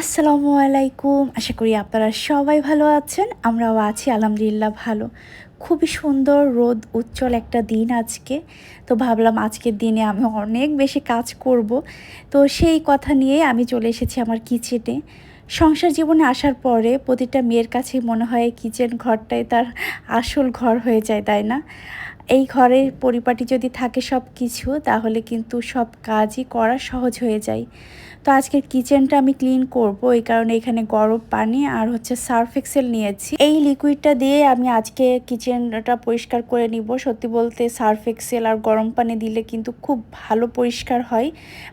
আসসালামু আলাইকুম। আশা করি আপনারা সবাই ভালো আছেন, আমরাও আছি, আলহামদুলিল্লাহ ভালো। খুবই সুন্দর, রোদ, উজ্জ্বল একটা দিন আজকে। তো ভাবলাম আজকের দিনে আমি অনেক বেশি কাজ করব। তো সেই কথা নিয়ে আমি চলে এসেছি আমার কিচেনে। সংসার জীবনে আসার পরে প্রতিটা মেয়ের কাছেই মনে হয় কিচেন ঘরটাই তার আসল ঘর হয়ে যায়, তাই না? এই ঘরের পরিপাটি যদি থাকে সব কিছু, তাহলে কিন্তু সব কাজই করা সহজ হয়ে যায়। তো আজকের কিচেনটা আমি ক্লিন করব, এই কারণে এখানে গরম পানি আর হচ্ছে সার্ফ এক্সেল নিয়েছি। এই লিকুইডটা দিয়ে আমি আজকে কিচেনটা পরিষ্কার করে নিব। সত্যি বলতে সার্ফ এক্সেল আর গরম পানি দিলে কিন্তু খুব ভালো পরিষ্কার হয়।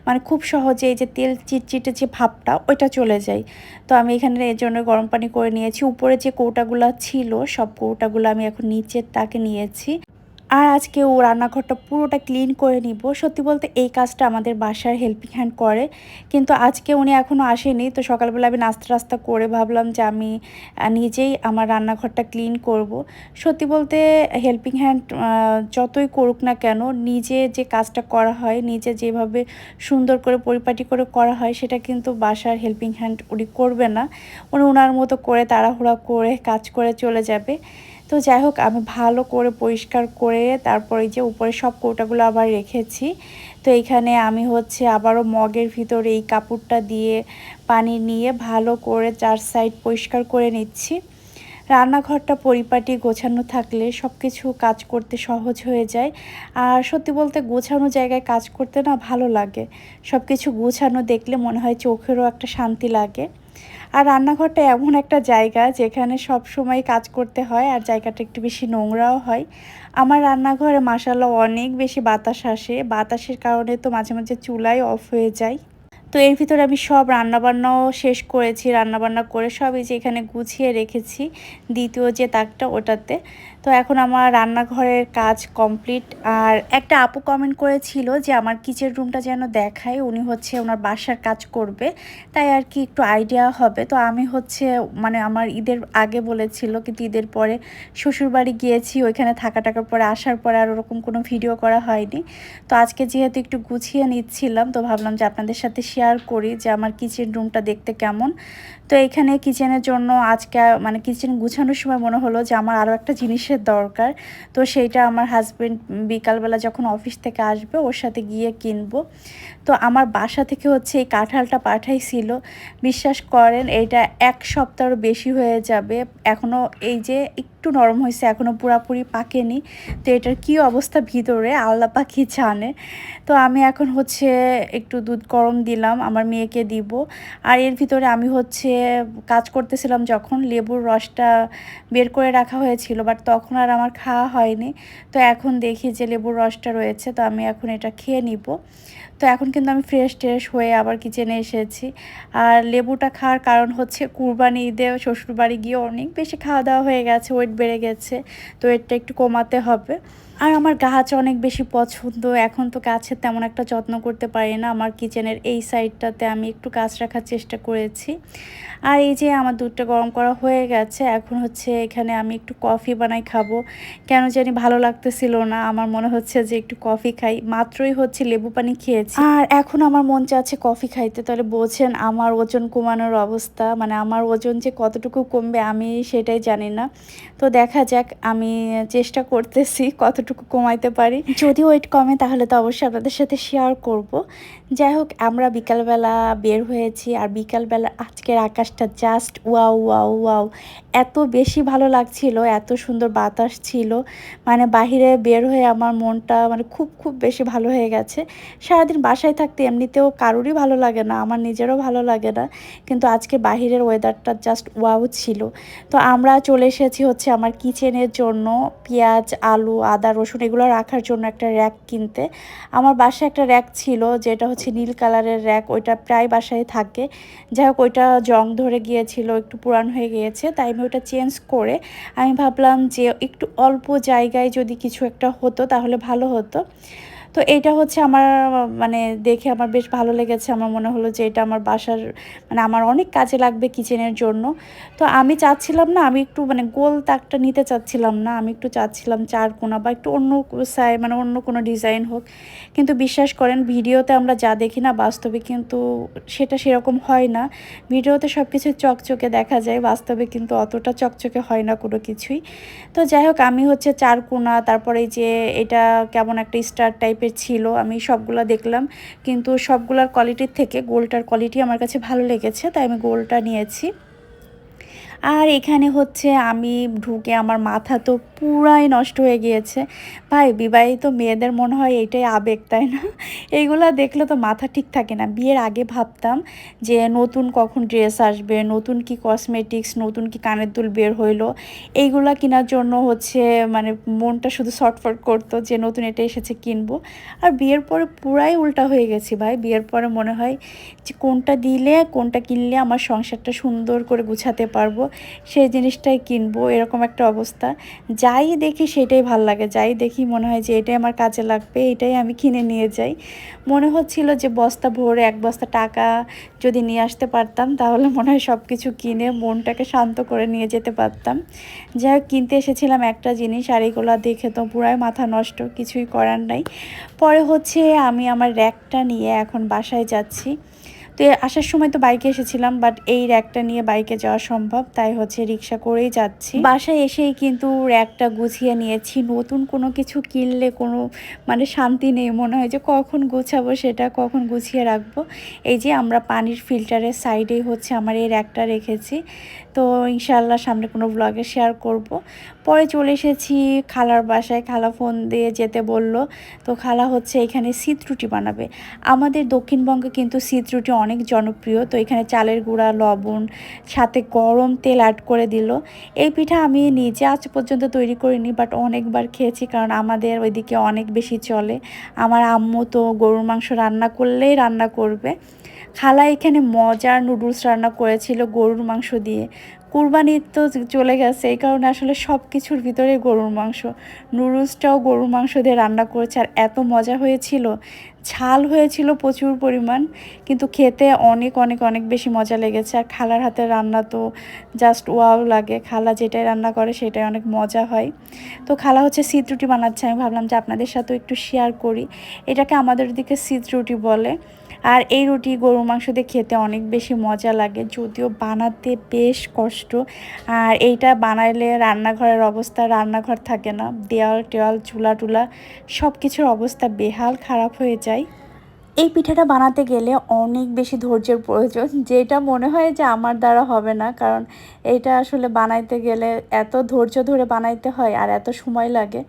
মানে খুব সহজে এই যে তেল চিটচিটে যে ভাবটা, ওইটা চলে যায়। তো আমি এখানে এর জন্য গরম পানি করে নিয়েছি। উপরে যে কৌটাগুলো ছিল, সব কৌটাগুলো আমি এখন নিচের তাকে নিয়েছি। আর আজকে ও রান্নাঘরটা পুরোটা ক্লিন করে নিব। সত্যি বলতে এই কাজটা আমাদের বাসার হেল্পিং হ্যান্ড করে। কিন্তু আজকে উনি এখনও আসেনি, তো সকালবেলা আমি নাস্তা রাস্তা করে ভাবলাম যে আমি নিজেই আমার রান্নাঘরটা ক্লিন করব। সত্যি বলতে হেল্পিং হ্যান্ড যতই করুক না কেন, নিজে যে কাজটা করা হয়, নিজে যেভাবে সুন্দর করে পরিপাটি করে করা হয়, সেটা কিন্তু বাসার হেল্পিং হ্যান্ড উনি করবে না। উনি ওনার মতো করে তাড়াহুড়া করে কাজ করে চলে যাবে। তো যাই হোক, আমি ভালো করে পরিষ্কার করে তারপরে যে উপরে সব কৌটাগুলো আবার রেখেছি। তো এইখানে আমি হচ্ছে আবারও মগের ভিতরে এই কাপড়টা দিয়ে পানি নিয়ে ভালো করে চার সাইড পরিষ্কার করে নিচ্ছি। রান্নাঘরটা পরিপাটি গোছানো থাকলে সব কিছু কাজ করতে সহজ হয়ে যায়। আর সত্যি বলতে গোছানো জায়গায় কাজ করতে না ভালো লাগে। সব কিছু গোছানো দেখলে মনে হয় চোখেরও একটা শান্তি লাগে। আর রান্নাঘরটা এমন একটা জায়গা যেখানে সব সময় কাজ করতে হয় আর জায়গাটা একটু বেশি নোংরাও হয়। আমার রান্নাঘরে মাসাল্লাহ অনেক বেশি বাতাস আসে। বাতাসের কারণে তো মাঝে মাঝে চুলাই অফ হয়ে যায়। তো এর ভিতরে আমি সব রান্নাবান্নাও শেষ করেছি, রান্নাবান্না করে সবই যে এখানে গুছিয়ে রেখেছি, দ্বিতীয় যে তাকটা ওটাতে। তো এখন আমার রান্নাঘরের কাজ কমপ্লিট। আর একটা আপু কমেন্ট করেছিল যে আমার কিচেন রুমটা যেন দেখায়, উনি হচ্ছে ওনার বাসার কাজ করবে, তাই আর কি একটু আইডিয়া হবে। তো আমি হচ্ছে মানে আমার ঈদের আগে বলেছিল, কিন্তু ঈদের পরে শ্বশুরবাড়ি গিয়েছি, ওইখানে থাকা টাকার পরে আসার পরে আর ওরকম কোনো ভিডিও করা হয়নি। তো আজকে যেহেতু একটু গুছিয়ে নিচ্ছিলাম, তো ভাবলাম যে আপনাদের সাথে শেয়ার করি যে আমার কিচেন রুমটা দেখতে কেমন। তো এখানে কিচেনের জন্য আজকে মানে কিচেন গুছানোর সময় মনে হলো যে আমার আরও একটা জিনিসের দরকার। তো সেইটা আমার হাজব্যান্ড বিকালবেলা যখন অফিস থেকে আসবে, ওর সাথে গিয়ে কিনবো। তো আমার বাসা থেকে হচ্ছে এই কাঁঠালটা পাঠাইছিল। বিশ্বাস করেন, এটা এক সপ্তাহ বেশি হয়ে যাবে। এখনও এই যে একটু নরম হয়েছে এখনও পুরাপুরি পাকেনি। তো এটার কি অবস্থা ভিতরে, আল্লাহ পাখি জানে। তো আমি এখন হচ্ছে একটু দুধ গরম দিলাম, আমার মেয়েকে দিব। আর এর ভিতরে আমি হচ্ছে কাজ করতেছিলাম যখন, লেবুর রসটা বের করে রাখা হয়েছিল বাট তখন আর আমার খাওয়া হয়নি। তো এখন দেখি যে লেবুর রসটা রয়েছে, তো আমি এখন এটা খেয়ে নিব। তো এখন কিন্তু আমি ফ্রেশ ট্রেশ হয়ে আবার কিচেনে এসেছি। আর লেবুটা খাওয়ার কারণ হচ্ছে কুরবানি ঈদে শ্বশুরবাড়ি গিয়ে অনেক বেশি খাওয়া দাওয়া হয়ে গেছে ওয়েট বেড়ে গেছে, তো ওয়েটটা একটু কমাতে হবে। আর আমার গাছ অনেক বেশি পছন্দ। এখন তো গাছের তেমন একটা যত্ন করতে পারি না। আমার কিচেনের এই সাইডটাতে আমি একটু গাছ রাখার চেষ্টা করেছি। আর এই যে আমার দুধটা গরম করা হয়ে গেছে, এখন হচ্ছে এখানে আমি একটু কফি বানাই খাব। কেন জানি ভালো লাগতেছিল না। আমার মনে হচ্ছে যে একটু কফি খাই। মাত্রই হচ্ছে লেবু পানি খেয়েছি। আর এখন আমার মন চাচ্ছে কফি খাইতে। তাহলে বোঝেন আমার ওজন কমানোর অবস্থা। মানে আমার ওজন যে কতটুকু কমবে আমি সেটাই জানি না। তো দেখা যাক, আমি চেষ্টা করতেছি কতটুকু কমাইতে পারি। যদি ওয়েট কমে, তাহলে তো অবশ্যই আপনাদের সাথে শেয়ার করব। যাই হোক, আমরা বিকালবেলা বের হয়েছি আর বিকালবেলা আজকের আকাশটা জাস্ট ওয়াও ওয়াও ওয়াও এত বেশি ভালো লাগছিল, এত সুন্দর বাতাস ছিল। মানে বাহিরে বের হয়ে আমার মনটা মানে খুব খুব বেশি ভালো হয়ে গেছে। সারাদিন বাসায় থাকতে এমনিতেও কারোরই ভালো লাগে না, আমার নিজেরও ভালো লাগে না। কিন্তু আজকে বাহিরের ওয়েদারটা জাস্ট ওয়াও ছিল। তো আমরা চলে এসেছি হচ্ছে আমার কিচেনের জন্য। পেঁয়াজ, আলু, আদা রসুন এগুলো রাখার জন্য একটা র্যাক কিনতে। আমার বাসায় একটা র্যাক ছিল যেটা হচ্ছে নীল কালারের র্যাক ওইটা প্রায় বাসায় থাকে। যাই হোক, ওইটা জং ধরে গিয়েছিল, একটু পুরান হয়ে গিয়েছে, তাই আমি ওটা চেঞ্জ করে আমি ভাবলাম যে একটু অল্প জায়গায় যদি কিছু একটা হতো তাহলে ভালো হতো। তো এটা হচ্ছে আমার মানে দেখে আমার বেশ ভালো লেগেছে। আমার মনে হলো যে এটা আমার বাসার মানে আমার অনেক কাজে লাগবে কিচেনের জন্য। তো আমি চাচ্ছিলাম না, আমি একটু মানে গোল তাকটা নিতে চাচ্ছিলাম না। আমি একটু চাচ্ছিলাম চার কোনা বা একটু অন্য সাই মানে অন্য কোনো ডিজাইন হোক। কিন্তু বিশ্বাস করেন, ভিডিওতে আমরা যা দেখি না, বাস্তবে কিন্তু সেটা সেরকম হয় না। ভিডিওতে সব কিছু চকচকে দেখা যায়, বাস্তবে কিন্তু অতটা চকচকে হয় না কোনো কিছুই। তো যাই হোক, আমি হচ্ছে চার কোনা, তারপরে যে এটা কেমন একটা স্টার টাইপের ছিল, আমি সবগুলো দেখলাম। কিন্তু সবগুলোর কোয়ালিটির থেকে গোলটার কোয়ালিটি আমার কাছে ভালো লেগেছে, তাই আমি গোলটা নিয়েছি। আর এখানে হচ্ছে আমি ঢুকে আমার মাথা তো পুরাই নষ্ট হয়ে গিয়েছে। ভাই, বিবাহিত মেয়েদের মনে হয় এইটাই আবেগ, তাই না? এইগুলো দেখলে তো মাথা ঠিক থাকে না। বিয়ের আগে ভাবতাম যে নতুন কখন ড্রেস আসবে, নতুন কি কসমেটিক্স নতুন কি কানের দুল বের হইল। এইগুলো কেনার জন্য হচ্ছে মানে মনটা শুধু শর্টফট করতো যে নতুন এটা এসেছে, কিনবো। আর বিয়ের পরে পুরাই উল্টা হয়ে গেছি ভাই। বিয়ের পরে মনে হয় যে কোনটা দিলে, কোনটা কিনলে আমার সংসারটা সুন্দর করে গুছাতে পারব। সেই জিনিসটাই কিনবো, এরকম একটা অবস্থা। যাই দেখি সেটাই ভালো লাগে, যাই দেখি মনে হয় যে এটাই আমার কাজে লাগবে, এটাই আমি কিনে নিয়ে যাই। মনে হচ্ছিল যে বস্তা ভরে এক বস্তা টাকা যদি নিয়ে আসতে পারতাম, তাহলে মনে হয় সব কিছু কিনে মনটাকে শান্ত করে নিয়ে যেতে পারতাম। যাই হোক, কিনতে এসেছিলাম একটা জিনিস, আর এইগুলো দেখে তো পুরাই মাথা নষ্ট, কিছুই করার নাই। পরে হচ্ছে আমি আমার র্যাকটা নিয়ে এখন বাসায় যাচ্ছি। তো আসার সময় তো বাইকে এসেছিলাম বাট এই র্যাকটা নিয়ে বাইকে যাওয়া সম্ভব, তাই হচ্ছে রিক্সা করেই যাচ্ছি। বাসায় এসেই কিন্তু র্যাকটা গুছিয়ে নিয়েছি, নতুন কোনো কিছু কিনলে কোনো মানে শান্তি নেই, মনে হয় যে কখন গুছাবো সেটা, কখন গুছিয়ে রাখব। এই যে আমরা পানির ফিল্টারের সাইডেই হচ্ছে আমার এই র্যাকটা রেখেছি, তো ইনশাল্লাহ সামনে কোনো ব্লগে শেয়ার করব। পরে চলে এসেছি খালার বাসায়, খালা ফোন দিয়ে যেতে বলল, তো খালা হচ্ছে এখানে শীত রুটি বানাবে। আমাদের দক্ষিণবঙ্গে কিন্তু শীত রুটি অনেক জনপ্রিয়। তো এখানে চালের গুঁড়া, লবণ, সাথে গরম তেল অ্যাড করে দিল। এই পিঠা আমি নিজে আজ পর্যন্ত তৈরি করিনি বাট অনেকবার খেয়েছি কারণ আমাদের ওইদিকে অনেক বেশি চলে। আমার আম্মু তো গরুর মাংস রান্না করলেই রান্না করবে। খালা এখানে মজার নুডলস রান্না করেছিল গরুর মাংস দিয়ে। কুরবানির তো চলে গেছে, এই কারণে আসলে সব কিছুর ভিতরে গরুর মাংস। নুডলসটাও গরুর মাংস দিয়ে রান্না করেছে, আর এত মজা হয়েছিল। ঝাল হয়েছিল প্রচুর পরিমাণ, কিন্তু খেতে অনেক অনেক অনেক বেশি মজা লেগেছে। আর খালার হাতের রান্না তো জাস্ট ওয়াও লাগে, খালা যেটাই রান্না করে সেটাই অনেক মজা হয়। তো খালা হচ্ছে শীত রুটি বানাচ্ছে, আমি ভাবলাম যে আপনাদের সাথেও একটু শেয়ার করি। এটাকে আমাদের দিকে শীত রুটি বলে। আর এই রুটি গরুর মাংস দিয়ে খেতে অনেক বেশি মজা লাগে, যদিও বানাতে বেশ কষ্ট। আর এইটা বানাইলে রান্নাঘরের অবস্থা, রান্নাঘর থাকে না দেওয়াল টেওয়াল চুলা টুলা সব কিছুর অবস্থা বেহাল খারাপ হয়ে যায়। এই পিঠাটা বানাতে গেলে অনেক বেশি ধৈর্যের প্রয়োজন, যেটা মনে হয় যে আমার দ্বারা হবে না। কারণ এটা আসলে বানাইতে গেলে এত ধৈর্য ধরে বানাইতে হয় আর এত সময় লাগে।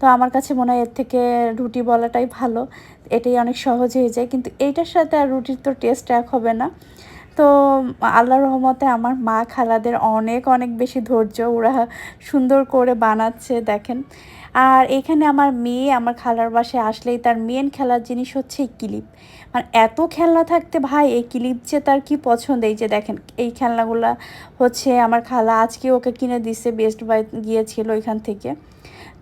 তো আমার কাছে মনে হয় এর থেকে রুটি বলাটাই ভালো। এটাই অনেক সহজ হয়ে যায়। কিন্তু এইটার সাথে আর রুটির তো টেস্ট এক হবে না। তো আল্লাহ রহমতে আমার মা খালাদের অনেক অনেক বেশি ধৈর্য। ওরা সুন্দর করে বানাচ্ছে, দেখেন। আর এখানে আমার মেয়ে আমার খালার বাসায় আসলেই তার মেন খেলার জিনিস হচ্ছে এই ক্লিপ। মানে এত খেলনা থাকতে ভাই, এই ক্লিপ যে তার কি পছন্দ? এই যে দেখেন, এই খেলনাগুলো হচ্ছে আমার খালা আজকে ওকে কিনে দিচ্ছে বেস্ট বাই গিয়েছিল এখান থেকে।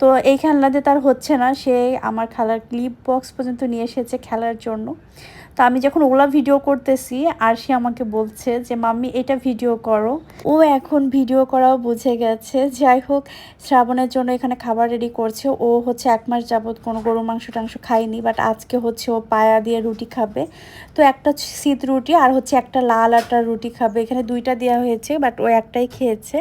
তো এই খেলনাতে তার হচ্ছে না। সে আমার খেলার ক্লিপ বক্স পর্যন্ত নিয়ে এসেছে খেলার জন্য। তো আমি যখন ওলা ভিডিও করতেছি, আর সে আমাকে বলছে যে, মাম্মি, এটা ভিডিও করো। ও এখন ভিডিও করাও বুঝে গেছে। যাই হোক, শ্রাবণের জন্য এখানে খাবার রেডি করছে। ও হচ্ছে এক মাস যাবৎ কোনো গরু মাংস টাংস খায়নি বাট আজকে হচ্ছে ও পায়া দিয়ে রুটি খাবে। তো একটা শীত রুটি আর হচ্ছে একটা লাল আটার রুটি খাবে। এখানে দুইটা দেওয়া হয়েছে বাট ও একটাই খেয়েছে।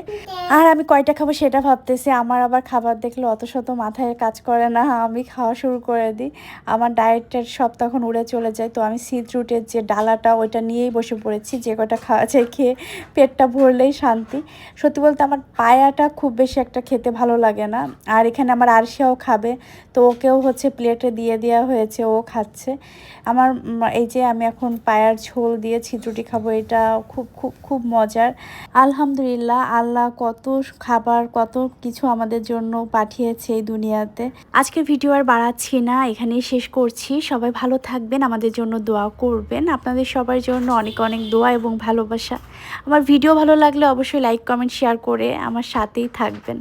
আর আমি কয়টা খাব সেটা ভাবতেছি। আমার আবার খাবার দেখলে অত শত মাথায় কাজ করে না, আমি খাওয়া শুরু করে দিই। আমার ডায়েটের সব তখন উড়ে চলে যায়। তো আমি সিড রুটের যে ডালাটা, ওইটা নিয়েই বসে পড়েছি। যে কটা খাওয়া যায় খেয়ে পেটটা ভরলেই শান্তি। সত্যি বলতে আমার পায়াটা খুব বেশি একটা খেতে ভালো লাগে না। আর এখানে আমার আরশিয়াও খাবে। তো ওকেও হচ্ছে প্লেটে দিয়ে দেওয়া হয়েছে, ও খাচ্ছে। আমার এই যে আমি এখন পায়ার ঝোল দিয়ে ছিদ্রুটি খাব, এটা খুব খুব খুব মজার। আলহামদুলিল্লাহ, আল্লাহ কত খাবার, কত কিছু আমাদের জন্য পাঠিয়েছে। এই দুনিয়াতে। আজকের ভিডিও আর বাড়াচ্ছি না, এখানেই শেষ করছি। সবাই ভালো থাকবেন, আমাদের জন্য দোয়া করবেন। আপনাদের সবার জন্য অনেক অনেক দোয়া এবং ভালোবাসা। আমার ভিডিও ভালো লাগলে অবশ্যই লাইক কমেন্ট শেয়ার করে আমার সাথেই থাকবেন।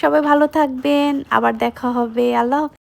সবাই ভালো থাকবেন, আবার দেখা হবে। আল্লাহ